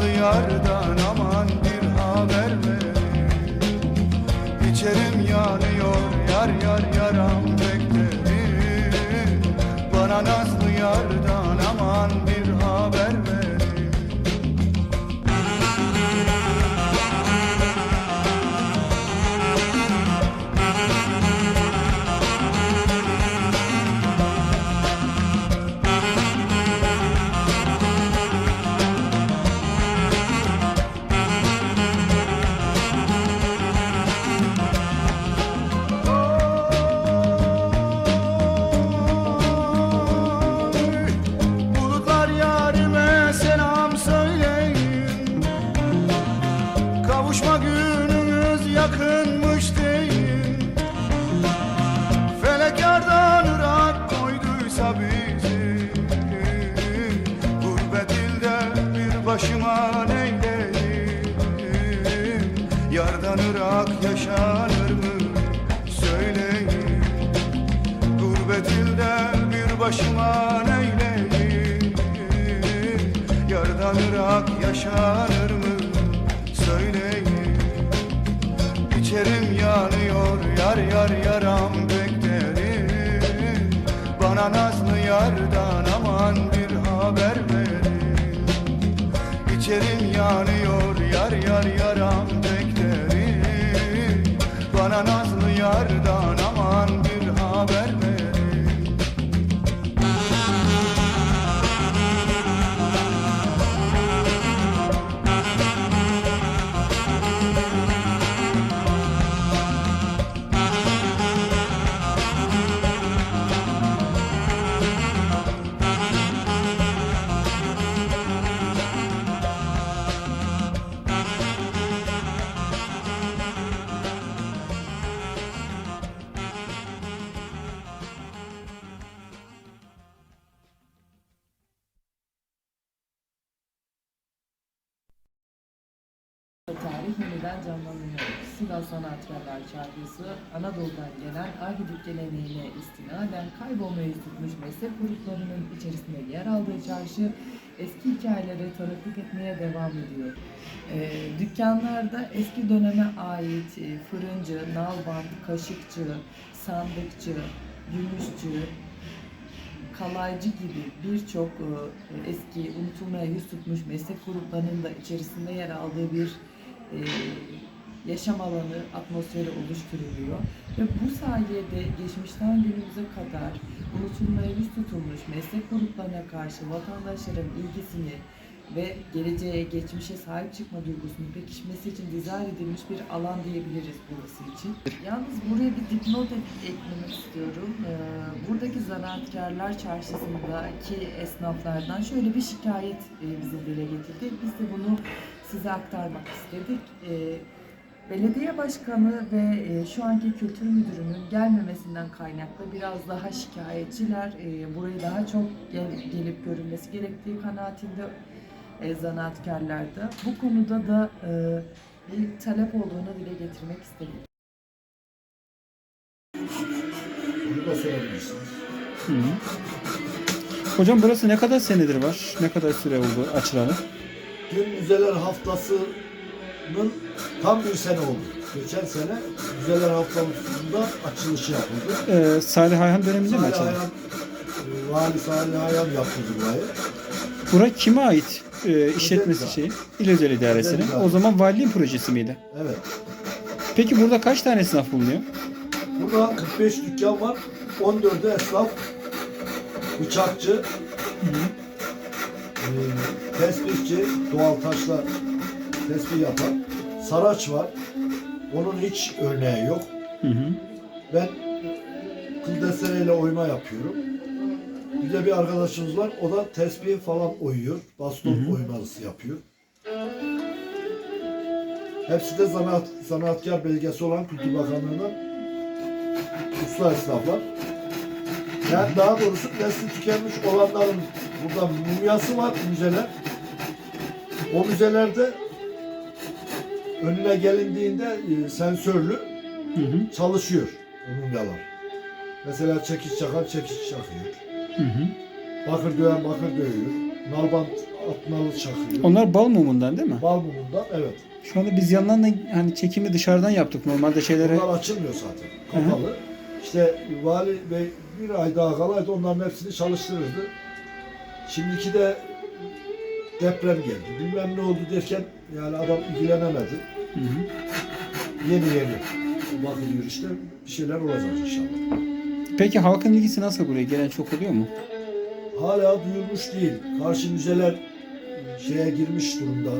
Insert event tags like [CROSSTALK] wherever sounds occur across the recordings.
Nazlı yardan aman bir haber verin İçerim yanıyor yar yar yaram Gurbet ilde bir başıma neyleyim? Yardan ırak yaşanır mı? Söyleyin. İçerim yanıyor yar yar yaram beklerim. Bana nazlı yardan aman bir haber verin. İçerim yanıyor yar yar yaram beklerim. Bana nazlı yardan Yeniden canlanıyor. Sivas Sanatkarlar Şarkısı Anadolu'dan gelen Argidip geleneğine istinaden kaybolmayı tutmuş meslek gruplarının içerisinde yer aldığı çarşı eski hikayelere tanıklık etmeye devam ediyor. Ee, dükkanlarda eski döneme ait e, fırıncı, nalbant, kaşıkçı, sandıkçı, gümüşçü, kalaycı gibi birçok e, eski unutulmaya yüz tutmuş meslek gruplarının da içerisinde yer aldığı bir e, yaşam alanı, atmosferi oluşturuluyor. Ve bu sayede geçmişten günümüze kadar unutulmaya yüz tutulmuş meslek gruplarına karşı vatandaşların ilgisini ve geleceğe, geçmişe sahip çıkma duygusunun pekişmesi için dizayn edilmiş bir alan diyebiliriz burası için. Yalnız buraya bir dipnot ek- eklemek istiyorum. Ee, buradaki zanaatkarlar çarşısındaki esnaflardan şöyle bir şikayet e, bize dile getirdi. Biz de bunu size aktarmak istedik. Ee, Belediye başkanı ve e, şu anki kültür müdürünün gelmemesinden kaynaklı biraz daha şikayetçiler. E, burayı daha çok gel- gelip görülmesi gerektiği kanaatinde e, zanaatkarlarda. Bu konuda da e, bir talep olduğunu dile getirmek istedik. Bunu da sorabilirsiniz. Hı hı. Hocam burası ne kadar senedir var? Ne kadar süre oldu açılalı? Dün Müzeler Haftası'nın tam bir sene oldu. Geçen sene Müzeler Haftası'nda açılışı yapıldı. Ee, Salih Ayhan döneminde mi açıldı? Ayhan, e, Vali Salih Ayhan yaptırdı burayı. Bura kime ait e, işletmesi Özel şeyi? İl Özel İdaresi'ne. Özel İdare. O zaman valiliğin projesi miydi? Evet. Peki burada kaç tane esnaf bulunuyor? Burada 45 dükkan var. 14'ü esnaf, bıçakçı, e, tespihçi, doğal taşla tespih yapan, saraç var. Onun hiç örneği yok. Hı hı. Ben kıl destereyle oyma yapıyorum. Bir de bir arkadaşımız var. O da tesbih falan oyuyor. Baston oymalısı yapıyor. Hepsi de zanaat, zanaatkar belgesi olan Kültür Bakanlığı'nın usta esnaflar. Yani daha doğrusu nesli tükenmiş olanların burada mumyası var müzeler. O müzelerde önüne gelindiğinde e, sensörlü Hı hı. çalışıyor o mumyalar. Mesela çekiç çakan çekiç çakıyor. Hı hı. Bakır döven bakır dövüyor. Nalbant atmalı çakıyor. Onlar bal mumundan değil mi? Bal mumundan evet. Şu anda biz yandan da hani çekimi dışarıdan yaptık. Normalde şeylere Bunlar açılmıyor zaten. Kapalı. İşte vali bey bir ay daha kalaydı onların hepsini çalıştırırdı. Şimdiki de deprem geldi. Bilmem ne oldu derken yani adam ilgilenemedi. Hı hı. Yeni yeni bakılıyor işte bir şeyler olacak inşallah. Peki halkın ilgisi nasıl buraya? Gelen çok oluyor mu? Hala duyulmuş değil. Karşı müzeler şeye girmiş durumda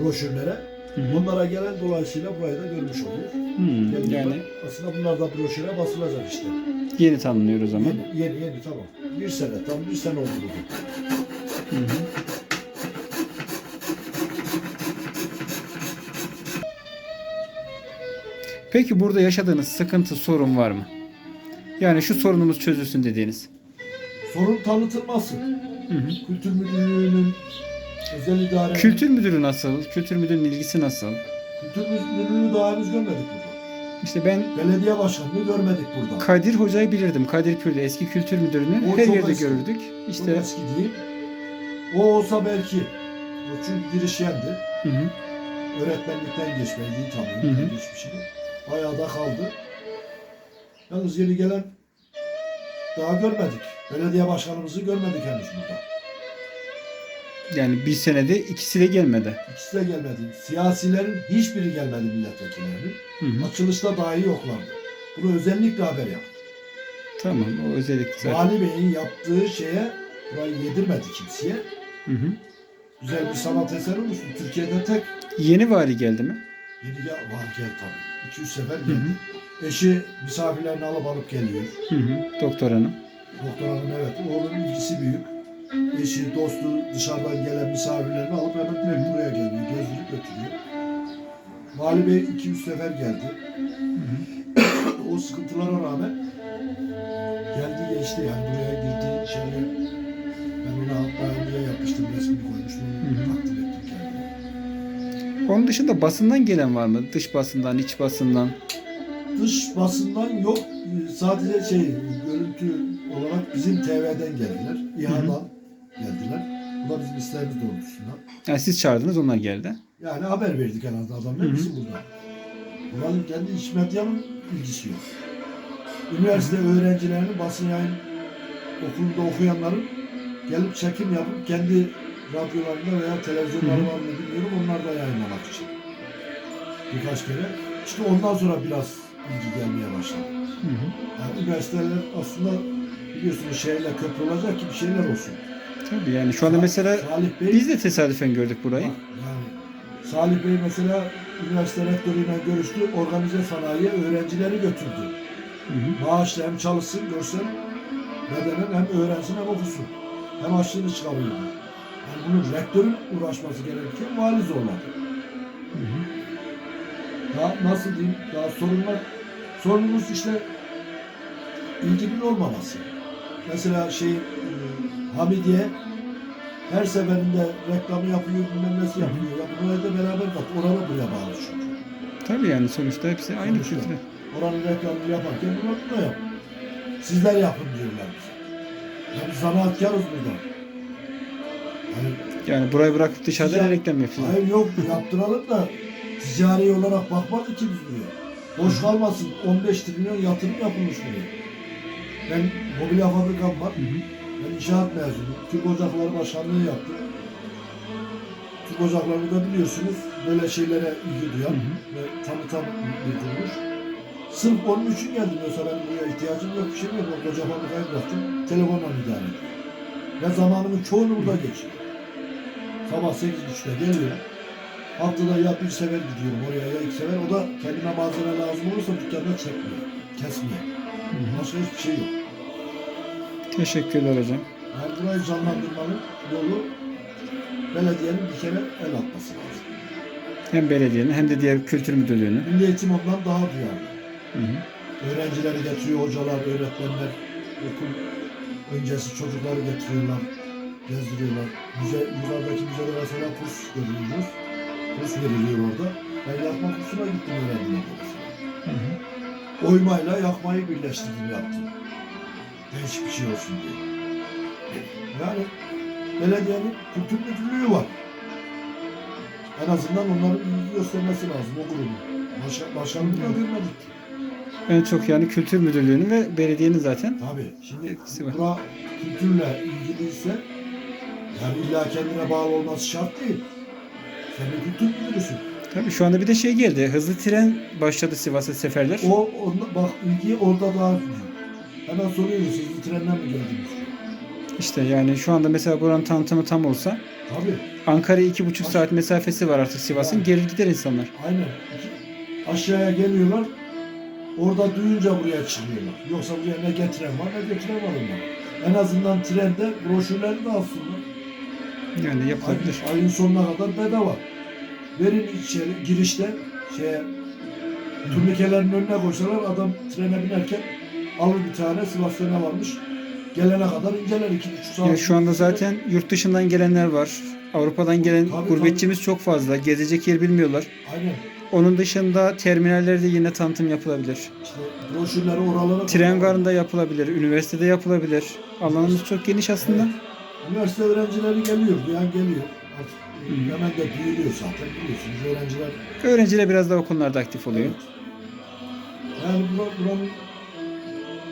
broşürlere. Hı hı. Onlara gelen dolayısıyla burayı da görmüş oluyor. Yani Aslında bunlar da broşüre basılacak işte. yeni tanınıyor o zaman. Yeni, yeni, yeni tamam. Bir sene, tam bir sene oldu bugün. Hı hı. Peki burada yaşadığınız sıkıntı, sorun var mı? Yani şu sorunumuz çözülsün dediğiniz. Sorun tanıtılması. Hı hı. Kültür Müdürlüğü'nün özel idare... Kültür müdürü nasıl? Kültür müdürünün ilgisi nasıl? Kültür Müdürlüğü'nü daha henüz görmedik burada. İşte ben Belediye başkanını görmedik burada. Kadir Hoca'yı bilirdim. Kadir Pürlü eski kültür müdürünü O her çok yerde eski. görürdük. Çok İşte eski değil. O olsa belki. O çünkü girişyendi. hı hı. Öğretmenlikten tabii. hı. Geçmişini. Bayağı da kaldı. Yalnız yeni gelen daha görmedik. Belediye başkanımızı görmedik henüz burada. yani bir senede ikisi de gelmedi. İkisi de gelmedi. Siyasilerin hiçbiri gelmedi milletvekillerinin. Hı hı. Açılışta dahi yoklardı. Bunu özellikle haber yaptı. Tamam o özellikle. Vali Bey'in yaptığı şeye burayı yedirmedi kimseye. Hı hı. Güzel bir sanat eseri olmuştu. Türkiye'de tek Yeni vali geldi mi? yeni ya var gel tabii. 2-3 sefer Hı geldi. hı. Eşi misafirlerini alıp alıp geliyor. Hı hı. Doktor hanım. Doktor hanım evet. Oğlunun ilgisi büyük. Eşi, dostu dışarıdan gelen misafirlerini alıp hemen direkt buraya geliyor. Gezdirip götürüyor. Vali Bey 2-3 sefer geldi. [COUGHS] o sıkıntılara rağmen geldi geçti yani buraya girdi içeriye. Onun dışında basından gelen var mı? Dış basından, iç basından. Dış basından yok. Sadece şey görüntü olarak bizim TV'den geldiler. İHA'dan geldiler. Bu da bizim isteğimiz doğrultusunda. Yani siz çağırdınız onlar geldi. Yani haber verdik en azından adamlar Hı hı. bizim burada. Buranın kendi iç medyanın ilgisi yok. Üniversite öğrencilerinin basın yayın okulunda okuyanların gelip çekim yapıp kendi radyolarında veya televizyonları var mı bilmiyorum onlar da yayınlamak için. Birkaç kere. İşte ondan sonra biraz ilgi gelmeye başladı. Hı hı. Yani üniversiteler aslında biliyorsunuz şehirle köprü olacak ki bir şeyler olsun. Tabii yani şu anda mesela Salih Bey biz de tesadüfen gördük burayı. Bak, Yani Salih Bey mesela üniversite rektörüyle görüştü. Organize sanayiye öğrencileri götürdü. Hı hı. Maaşla hem çalışsın, görsün, bedenen hem öğrensin hem okusun. Hem açlığını çıkarıyor. Yani bunun rektörün uğraşması gerekirken vali zorladı. Hı hı. Daha nasıl diyeyim, daha sorunlar, sorunumuz işte ilginin olmaması. Mesela şey, e, Hamidiye her seferinde reklamı yapıyor, bilmem nesi yapıyor. Ya buraya da beraber bak, orada buraya bağlı çünkü. Tabii yani sonuçta hepsi aynı Sonuçta. kültür. Oranın reklamını yaparken bunu da yap. Sizler yapın diyorlar bize. Ya biz zanaatkarız burada. Yani burayı bırakıp dışarıdan Ticari- reklam yapıyor. hayır yok yaptıralım da ticari olarak bakmadık ki biz buraya. Boş kalmasın 15 trilyon yatırım yapılmış buraya. Ben mobilya fabrikam var. Hı hı. Ben inşaat mezunuyum. Türk Ocakları Başkanlığı yaptım. Türk Ocakları da biliyorsunuz böyle şeylere ilgi duyan Hı hı. ve tanıtan bir kuruluş. Sırf onun için geldim. Yoksa benim buraya ihtiyacım yok, bir şey yok. O koca fabrikayı bıraktım. Telefonla idare ediyorum. Ve zamanımın çoğunu burada geçiriyorum. Sabah 8.30'da geliyorum. Haftada ya bir sefer gidiyorum oraya ya iki sefer. O da kendime malzeme lazım olursa dükkanda çekmiyor. Kesmiyor. Başka hiçbir şey yok. Teşekkürler hocam. Yani burayı canlandırmanın yolu belediyenin bir kere el atması lazım. Hem belediyenin hem de diğer kültür müdürlüğünün. Milli Eğitim ondan daha duyarlı. Hı hı. Öğrencileri getiriyor, hocalar, öğretmenler, okul öncesi çocukları getiriyorlar, gezdiriyorlar. Müze, yukarıdaki müzede mesela kurs görüyoruz. Kurs veriliyor orada. Ben yakma kursuna gittim öğrendim mesela. Hı hı. Oymayla yakmayı birleştirdim yaptım. Değişik bir şey olsun diye. Yani belediyenin kültür müdürlüğü var. En azından onların ilgi göstermesi lazım o grubun. Başka, başkanını da görmedik. En çok yani kültür müdürlüğünün ve belediyenin zaten Tabii. Şimdi bura kültürle ilgiliyse yani illa kendine bağlı olması şart değil. Sen bir kültür müdürüsün. Tabii şu anda bir de şey geldi. Hızlı tren başladı Sivas'a seferler. O, onda, bak ilgi orada daha. Hemen soruyoruz bu trenden mi geldiniz? İşte yani şu anda mesela buranın tanıtımı tam olsa Tabii. Ankara'ya iki buçuk saat mesafesi var artık Sivas'ın. Yani. Gelir gider insanlar. Aynen. Aşağıya geliyorlar. Orada duyunca buraya çıkıyorlar. Yoksa buraya ne getiren var ne götüren var onlar. En azından trende broşürleri de alsınlar. Yani yapılabilir. ayın sonuna kadar bedava. Verin içeri girişte şeye turnikelerin önüne koysalar adam trene binerken alır bir tane Sivas'ta ne varmış. Gelene kadar inceler iki buçuk saat. Ya şu anda zaten yurt dışından gelenler var. Avrupa'dan gelen Tabii, gurbetçimiz çok fazla. Gezecek yer bilmiyorlar. Aynen. Onun dışında terminallerde yine tanıtım yapılabilir. İşte broşürleri oralara Tren garında yapılabilir, üniversitede yapılabilir. Alanımız çok geniş aslında. Üniversite öğrencileri geliyor, duyan geliyor. Artık Hı. hemen de duyuluyor zaten biliyorsunuz öğrenciler. Öğrenciler biraz daha o konularda aktif oluyor. Yani bura, buranın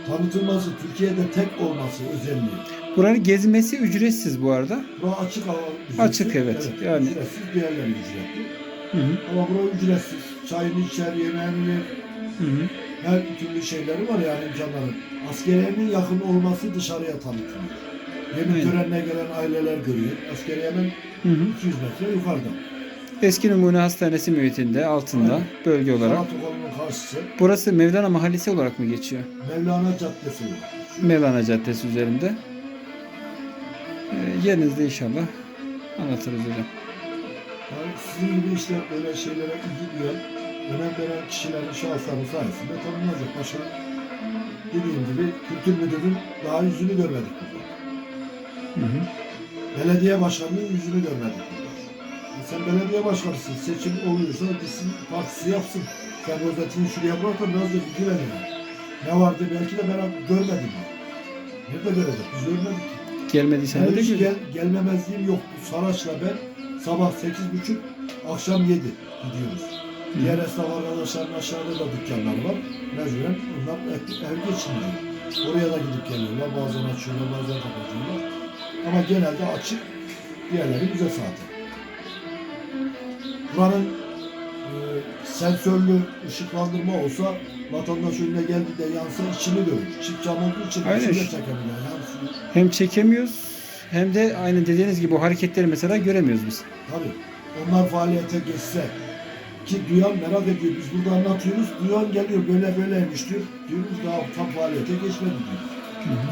tanıtılması, Türkiye'de tek olması özelliği. Buranın gezmesi ücretsiz bu arada. Bura açık hava ücretsiz. Açık, evet. Yani- Ücretsiz, diğerleri ücretli. Hı hı. Ama bura ücretsiz. Çayını içer, yemeğini yer. Hı hı. Her türlü şeyleri var yani imkanları. Askeriyenin yakın olması dışarıya tanıtılıyor. Yemin Aynen. törenine gelen aileler görüyor. Askeriyenin Hı hı. 200 metre yukarıda. Eski Numune Hastanesi mühitinde, altında, Aynen. bölge olarak. Sanat okulunun karşısı. Burası Mevlana Mahallesi olarak mı geçiyor? Mevlana Caddesi. Mevlana Caddesi üzerinde. Ee, yerinizde inşallah anlatırız hocam. Yani sizin gibi işte böyle şeylere ilgi duyan, önem veren kişilerin şahısları sayesinde tanınacak. Başka dediğim gibi kültür müdürünün daha yüzünü görmedik burada. Hı hı. Belediye başkanının yüzünü görmedik. E sen belediye başkanısın, seçim oluyorsa gitsin partisi yapsın. Sen rozetini şuraya bırak da biraz da bilgi ver yani. Ne vardı belki de ben görmedim. Nerede görecek? Biz görmedik. Gelmediysen Ben de hiç gel. gel, gelmemezliğim yok. Saraç'la ben sabah sekiz buçuk, akşam yedi gidiyoruz. Hı. Diğer esnaf arkadaşların aşağıda da dükkanları var. Mecburen onlar ev, ev geçiniyor. Oraya da gidip geliyorlar. Bazen açıyorlar, bazen kapatıyorlar. Ama genelde açık. Diğerleri müze saati. Buranın e, sensörlü ışıklandırma olsa vatandaş önüne geldi de yansa içini görür. Çift cam olduğu için Aynen. içinde çekemiyor. Yansıyor. Hem çekemiyoruz hem de aynı dediğiniz gibi o hareketleri mesela göremiyoruz biz. Tabii. Onlar faaliyete geçse ki duyan merak ediyor. Biz burada anlatıyoruz. Duyan geliyor böyle böyleymiş diyor. Diyoruz daha tam faaliyete geçmedi diyor.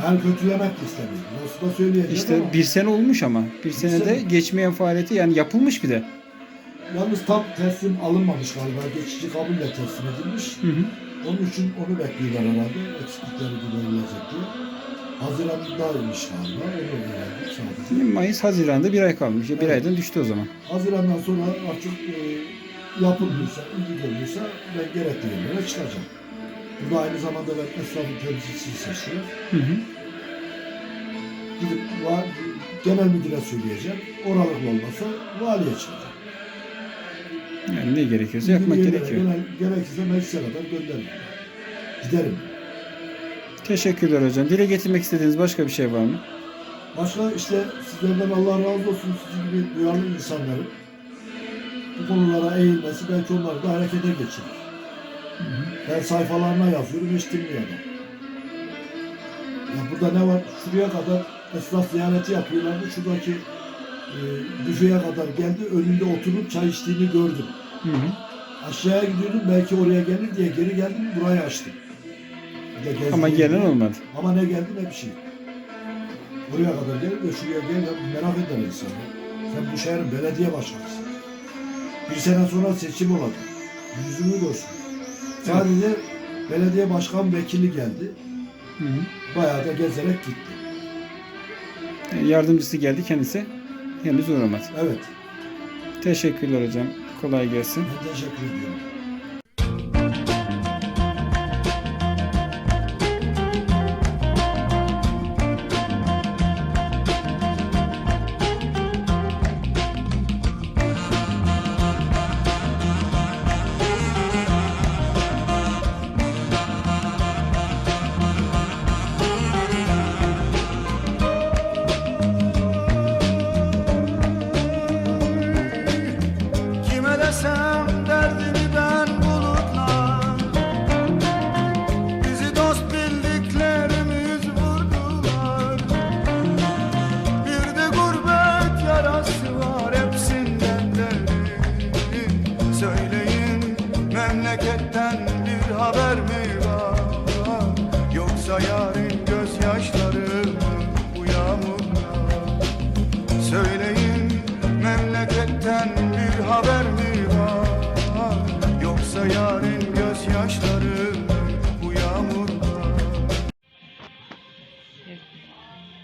Yani kötülemek de istemiyor. Nasıl da söyleyeceğim İşte ama bir sene olmuş ama. Bir senede sene. geçmeyen faaliyeti yani yapılmış bir de. yalnız tam teslim alınmamış galiba. Geçici kabulle teslim edilmiş. Hı hı. Onun için onu bekliyorlar herhalde. Eksiklikleri giderilecek diye. Haziran'daymış galiba. Onu öğrendik sadece. Mayıs, Haziran'da bir ay kalmış. Ya bir Evet. aydan düştü o zaman. Haziran'dan sonra artık e, yapılmıyorsa, ilgi görülürse ben gerekli yerlere çıkacağım. Burada aynı zamanda ben esnafın temsilcisini seçiyorum. Hı hı. Gidip va- genel müdüre söyleyeceğim. Oralık olmasa valiye çıkacağım. Yani ne gerekiyorsa yapmak gerekiyor. Genel, gerekirse meclise kadar gönderirim. Giderim. Teşekkürler hocam. Dile getirmek istediğiniz başka bir şey var mı? Başka işte sizlerden Allah razı olsun sizin gibi duyarlı insanların bu konulara eğilmesi belki onları da harekete geçirir. Ben sayfalarına yazıyorum hiç dinliyor adam. Ya burada ne var? Şuraya kadar esnaf ziyareti yapıyorlardı. Şuradaki e, büfeye kadar geldi. Önünde oturup çay içtiğini gördüm. Hı hı. Aşağıya gidiyordum belki oraya gelir diye geri geldim burayı açtım. Ama gelen olmadı. Ama ne geldi ne bir şey. Buraya kadar gelip de şuraya gel merak eder insanlar. Sen bu şehrin belediye başkanısın. Bir sene sonra seçim olacak. Yüzümü görsün. Sadece belediye başkan vekili geldi. Hı hı. Bayağı da gezerek gitti. Yani Yardımcısı geldi kendisi. Henüz uğramadı. Evet. Teşekkürler hocam. Kolay gelsin. Ben teşekkür ediyorum. Memleketten bir haber mi var Yoksa yarın gözyaşları mı bu yağmurlar Söyleyin memleketten bir haber mi var Yoksa yarın gözyaşları bu yağmurlar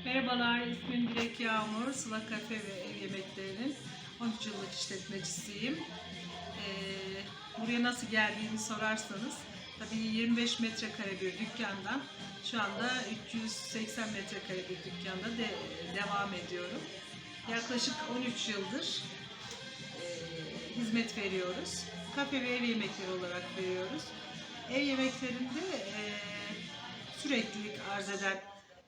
Merhabalar, ismim Dilek Yağmur. Sıla Kafe ve Ev Yemeklerinin 13 yıllık işletmecisiyim. Ee, buraya nasıl geldiğimi sorarsanız, tabii 25 metrekare bir dükkandan şu anda 380 metrekare bir dükkanda de, devam ediyorum. Yaklaşık 13 yıldır e, hizmet veriyoruz. Kafe ve ev yemekleri olarak veriyoruz. Ev yemeklerinde e, süreklilik arz eden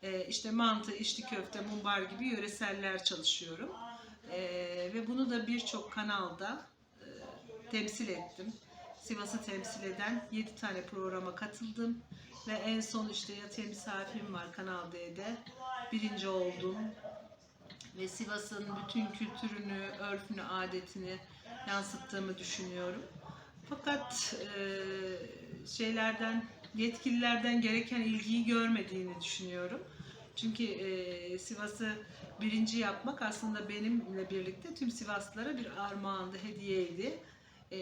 e, işte mantı, içli köfte, mumbar gibi yöreseller çalışıyorum. E, ve bunu da birçok kanalda temsil ettim. Sivas'ı temsil eden 7 tane programa katıldım. Ve en son işte Yatıya Misafirim var Kanal D'de. Birinci oldum. Ve Sivas'ın bütün kültürünü, örfünü, adetini yansıttığımı düşünüyorum. Fakat e, şeylerden, yetkililerden gereken ilgiyi görmediğini düşünüyorum. Çünkü e, Sivas'ı birinci yapmak aslında benimle birlikte tüm Sivaslılara bir armağandı, hediyeydi. E,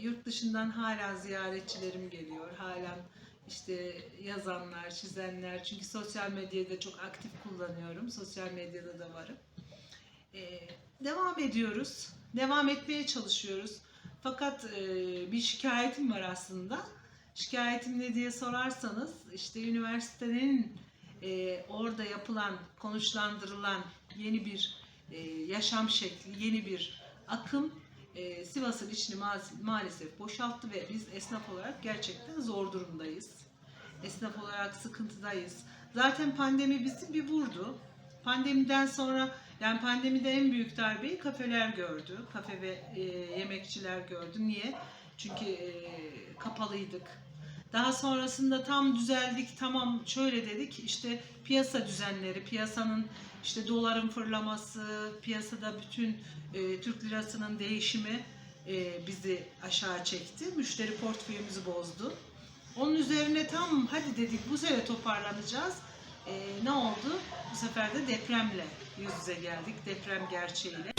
yurt dışından hala ziyaretçilerim geliyor, hala işte yazanlar, çizenler. Çünkü sosyal medyayı çok aktif kullanıyorum, sosyal medyada da varım. E, devam ediyoruz, devam etmeye çalışıyoruz. Fakat e, bir şikayetim var aslında. Şikayetim ne diye sorarsanız işte üniversitenin e, orada yapılan, konuşlandırılan yeni bir e, yaşam şekli, yeni bir akım e, Sivas'ın içini ma- maalesef boşalttı ve biz esnaf olarak gerçekten zor durumdayız. Esnaf olarak sıkıntıdayız. Zaten pandemi bizi bir vurdu. Pandemiden sonra yani pandemide en büyük darbeyi kafeler gördü. Kafe ve e, yemekçiler gördü. Niye? Çünkü e, kapalıydık. Daha sonrasında tam düzeldik, tamam şöyle dedik. İşte piyasa düzenleri, piyasanın işte doların fırlaması, piyasada bütün e, Türk lirasının değişimi e, bizi aşağı çekti. Müşteri portföyümüzü bozdu. Onun üzerine tam hadi dedik bu sene toparlanacağız. E, ne oldu? Bu sefer de depremle yüz yüze geldik. Deprem gerçeğiyle.